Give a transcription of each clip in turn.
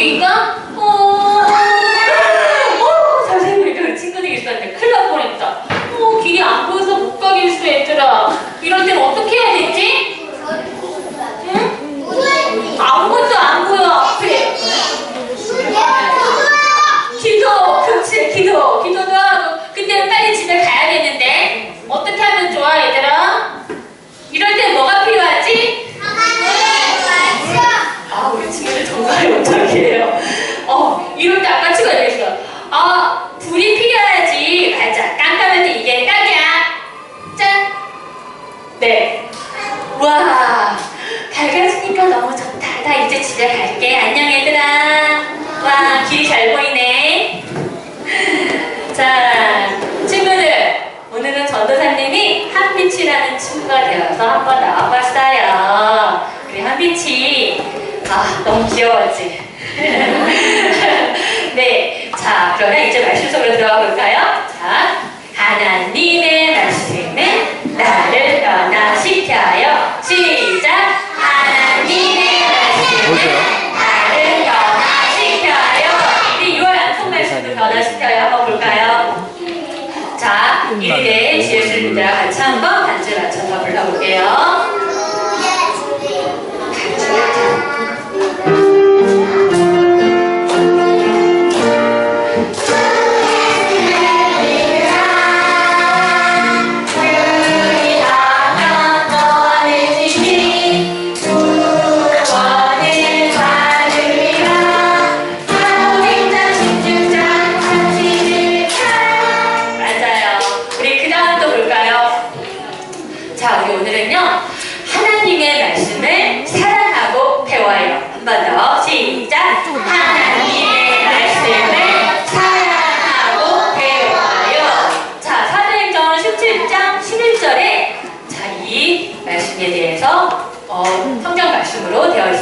Então, 자, 친구들. 오늘은 전도사님이 한빛이라는 친구가 되어서 한번 나와봤어요. 그래, 한빛이. 아, 너무 귀여웠지? 네. 자, 그러면 이제 말씀 속으로 들어가 볼까요? 자, 하나님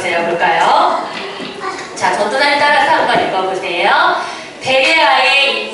말씀으로 되어 있어요. 볼까요? 자, 전도사님 따라서 한번 읽어보세요. 베레아에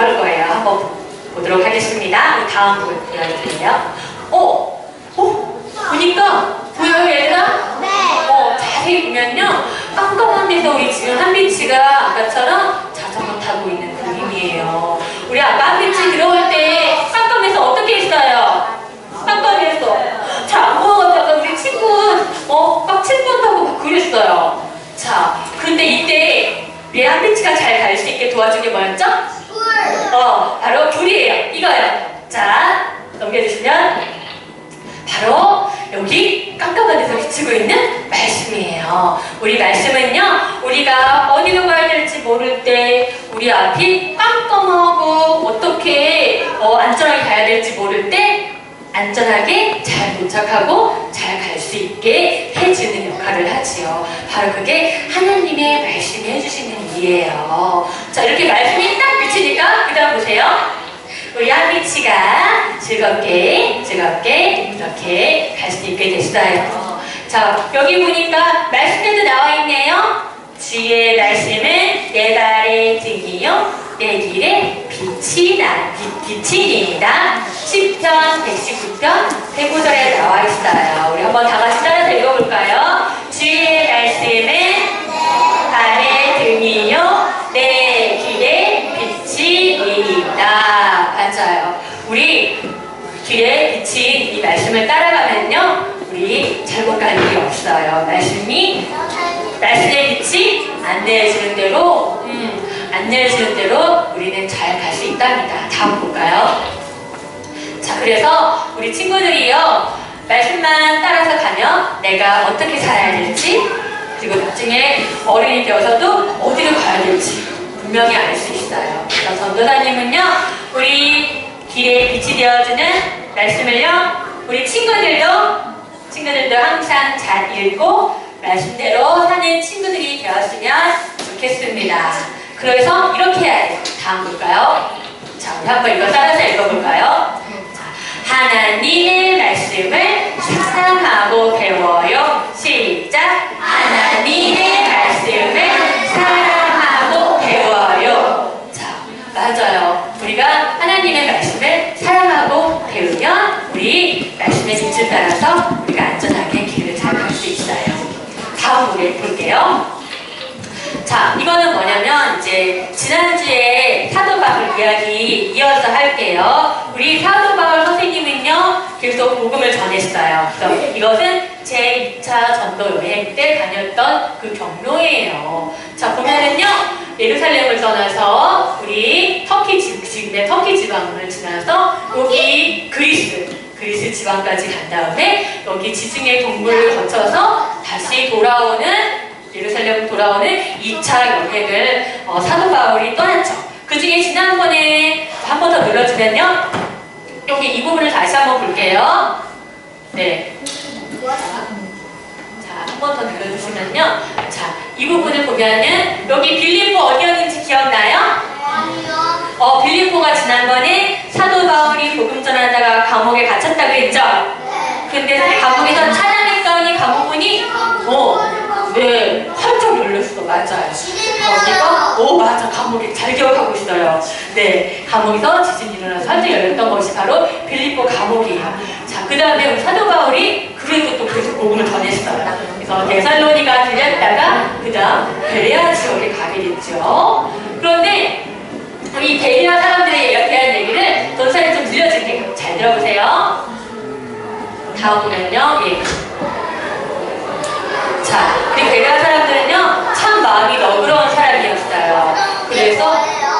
나올 거예요. 한번 보도록 하겠습니다. 다음 부 보여드릴게요. 어? 어? 보니까 보여요 얘들아? 어, 자세히 보면요. 깜깜한 데서 우리 지금 한빛이가 아까처럼 자전거 타고 있는 그림이에요. 우리 아까 한빛이 들어올 때 깜깜해서 어떻게 했어요? 깜깜했어. 잘안 보여가지고 우리 친구 어, 막 칠번 타고 막 그랬어요. 자, 근데 이때 우리 한빛이가 잘 갈 수 있게 도와준 게 뭐였죠? 어, 바로 불이에요. 이거요. 자, 넘겨주시면 바로 여기 깜깜한 데서 비치고 있는 말씀이에요. 우리 말씀은요, 우리가 어디로 가야 될지 모를 때, 우리 앞이 깜깜하고 어떻게 어, 안전하게 가야 될지 모를 때, 안전하게 잘 도착하고 잘 갈 수 있게 해주는 역할을 하지요. 바로 그게 하나님의 말씀이 해주시는 일이에요. 자, 이렇게 말씀이 딱 비치니까, 그 다음 보세요. 우리 한비치가 즐겁게 즐겁게 이렇게 갈 수 있게 됐어요. 자 여기 보니까 말씀에도 나와 있네요. 주의 말씀은 내 발의 등이요 내 길에 빛이 나 빛- 빛이니이다. 10편 119편 109절에 나와 있어요. 우리 한번 다 같이 안내해 주는 대로 음, 안내해 주는 대로 우리는 잘 갈 수 있답니다. 다음 볼까요? 자 그래서 우리 친구들이요. 말씀만 따라서 가면 내가 어떻게 살아야 될지 그리고 나중에 어른이 되어서도 어디로 가야 될지 분명히 알 수 있어요. 그래서 전도사님은요, 우리 길에 빛이 되어주는 말씀을요, 우리 친구들도, 친구들도 항상 잘 읽고, 말씀대로 사는 친구들이 되었으면 좋겠습니다. 그래서 이렇게 해야. 다음 볼까요? 자, 우리 한번 이거 따라서 읽어볼까요? 자, 하나님의 말씀을 사랑하고 배워요. 시작. 하나님의 말씀을 사랑하고 배워요. 자, 맞아요. 우리가 하나님의 말씀을 사랑하고 배우면 우리 말씀의 빛을 따라서 우리가 볼게요. 자, 이거는 뭐냐면 네, 지난주에 사도 바울 이야기 이어서 할게요. 우리 사도 바울 선생님은요, 계속 복음을 전했어요. 그래서 이것은 제 2차 전도 여행 때 다녔던 그 경로예요. 자, 보면은요, 예루살렘을 떠나서 우리 터키 지, 지금의 터키 지방을 지나서 여기 그리스, 그리스 지방까지 간 다음에 여기 지중해 동굴을 거쳐서 다시 돌아오는 예루살렘 돌아오는 2차 여행을 어, 사도 바울이 떠났죠. 그 중에 지난번에 한 번 더 눌러주면요. 여기 이 부분을 다시 한번 볼게요. 네. 자, 한 번 더 눌러주시면요. 자, 이 부분을 보면은 여기 빌립보 어디였는지 기억나요? 어, 빌립보가 지난번에 사도 바울이 복음 전하다가 감옥에 갇혔다고 했죠? 근데 감옥에서 찬양했더니 감옥문이 어, 네. 맞아요. 거기가 오 맞아 감옥이 잘 기억하고 있어요. 네 감옥에서 지진이 일어나서 활짝 열렸던 것이 바로 빌립보 감옥이에요. 자그 다음에 사도 바울이 그래도 또 계속 복음을 전했어요. 그래서 데살로니가 들렸다가 그 다음 베레아 지역에 가게 됐죠. 그런데 이 베레아 사람들에 대한 얘기를 전사에 좀 들려드릴게요. 잘 들어보세요. 다음으로는요. 예. 자, 우리 베레아 참 마음이 너그러운 사람이었어요. 그래서,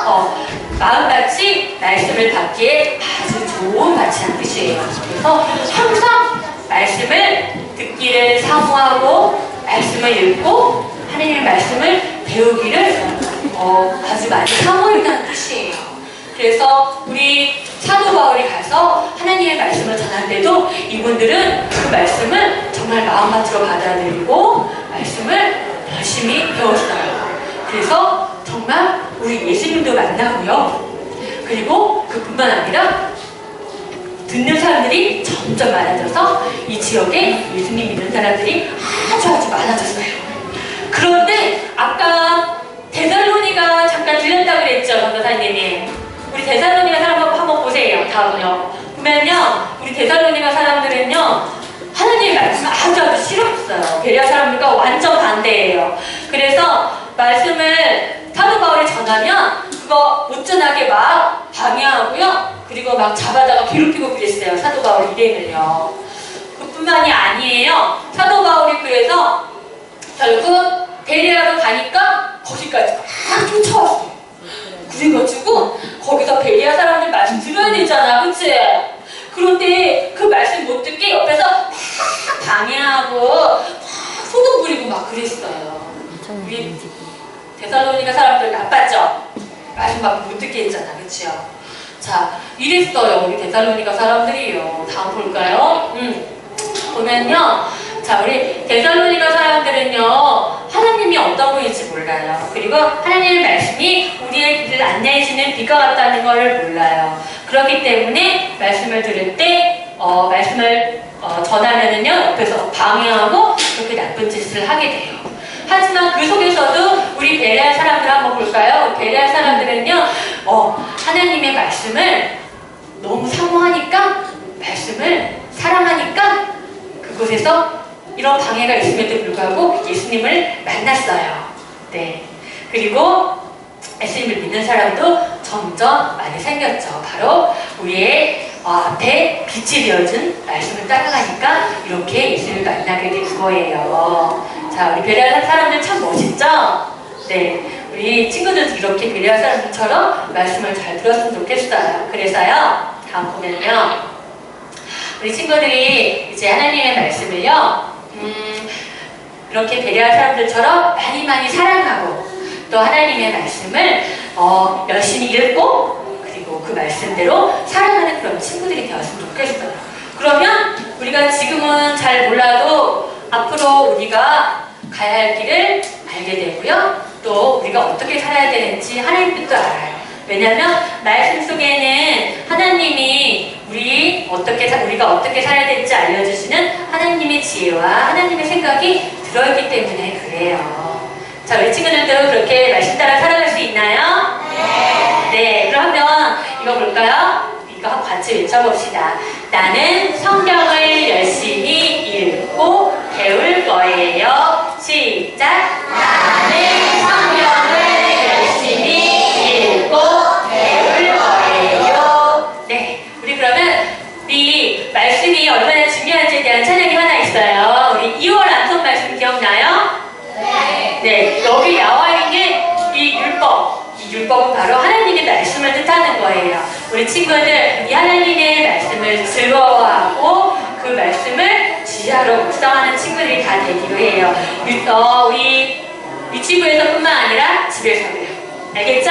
어, 마음같이 말씀을 받기에 아주 좋은 밭이란 뜻이에요. 그래서 항상 말씀을 듣기를 사모하고, 말씀을 읽고, 하나님의 말씀을 배우기를 어, 아주 많이 사모했다는 뜻이에요. 그래서 우리 사도 바울이 가서 하나님의 말씀을 전할 때도 이분들은 그 말씀을 정말 마음밭으로 받아들이고 말씀을 열심히 배웠어요. 그래서 정말 우리 예수님도 만나고요. 그리고 그뿐만 아니라 듣는 사람들이 점점 많아져서 이 지역에 예수님 믿는 사람들이 아주 아주 많아졌어요. 그런데 아까 데살로니가 잠깐 들렸다고 그랬죠, 전도사님이. 우리 데살로니가 사람 한번 보세요. 다음은요. 보면요, 우리 데살로니가 사람들은요, 하나님의 말씀 아주 아주 싫었어요. 베리아 사람들과 완전 반대예요. 그래서 말씀을 사도 바울이 전하면 그거 못 전하게 막 방해하고요. 그리고 막 잡아다가 괴롭히고 그랬어요. 사도 바울 일행을요. 그뿐만이 아니에요. 사도 바울이 그래서 결국 베리아로 가니까 거기까지 막 쫓아왔어요. 그래가지고 거기서 베리아 사람들 말씀 들어야 되잖아, 그치? 그런데 그 말씀 못 듣게 옆에서 막 방해하고 부리고 막 그랬어요. 우리 데살로니가 사람들 나빴죠? 말씀 막못 듣게 했잖아, 그치요? 자, 이랬어요, 우리 데살로니가 사람들이요. 다음 볼까요? 음, 보면요. 자, 우리 데살로니가 사람들은요, 하나님이 어떤 분인지 몰라요. 그리고 하나님의 말씀이 우리의 길을 안내해주는 빛과 같다는 걸 몰라요. 그렇기 때문에 말씀을 들을 때, 어, 말씀을 어, 전하면은요, 옆에서 방해하고 그렇게 나쁜 짓을 하게 돼요. 하지만 그 속에서도 우리 베레아 사람들 한번 볼까요? 베레아 사람들은요, 어, 하나님의 말씀을 너무 사모하니까, 말씀을 사랑하니까, 그곳에서 이런 방해가 있음에도 불구하고 예수님을 만났어요. 네. 그리고 예수님을 믿는 사람도 점점 많이 생겼죠. 바로 우리의 어, 앞에 빛이 되어준 말씀을 따라가니까 이렇게 예수님을 만나게 된 거예요. 자, 우리 베레아 사람들 참 멋있죠? 네. 우리 친구들도 이렇게 베레아 사람들처럼 말씀을 잘 들었으면 좋겠어요. 그래서요, 다음 보면요. 우리 친구들이 이제 하나님의 말씀을요, 음, 이렇게 배려할 사람들처럼 많이 많이 사랑하고 또 하나님의 말씀을 어, 열심히 읽고 그리고 그 말씀대로 살아가는 그런 친구들이 되었으면 좋겠어요. 그러면 우리가 지금은 잘 몰라도 앞으로 우리가 가야 할 길을 알게 되고요. 또 우리가 어떻게 살아야 되는지 하나님 뜻도 알아요. 왜냐하면 말씀 속에는 하나님이 우리 어떻게 사- 우리가 어떻게 살아야 될지 알려주시는 하나님의 지혜와 하나님의 생각이 들어있기 때문에 그래요. 자, 우리 친구들도 그렇게 말씀 따라 살아갈 수 있나요? 읽어볼까요? 이거 같이 외쳐봅시다. 나는 성경을 열심히 읽고 배울 거예요. 시작! 나는 성경을 열심히 읽고 배울 거예요. 네, 우리 그러면 이 말씀이 얼마나 중요한지에 대한 찬양이 하나 있어요. 우리 2월 안톤 말씀 기억나요? 네. 네, 여기 나와 있는 이 율법, 이 율법은 바로 친구들 이 하나님의 말씀을 즐거워하고 그 말씀을 지하로 묵상하는 친구들이 다 되기로 해요. 유- 어, 우리 유치부에서뿐만 아니라 집에서도요. 알겠죠?